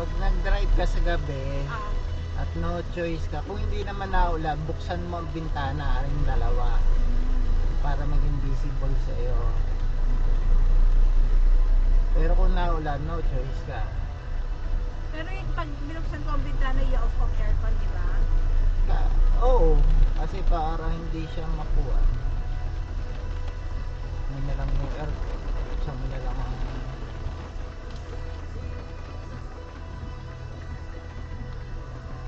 pag nag-drive ka sa gabi Ah, at no choice ka, kung hindi naman naulan, buksan mo ang bintana, yung dalawa, para maging visible sa iyo. Pero kung naulan, no choice ka. pero yung pag binuksan ko ang bintana, i-off ang aircon, di ba? ka oo, kasi para hindi siya makuha.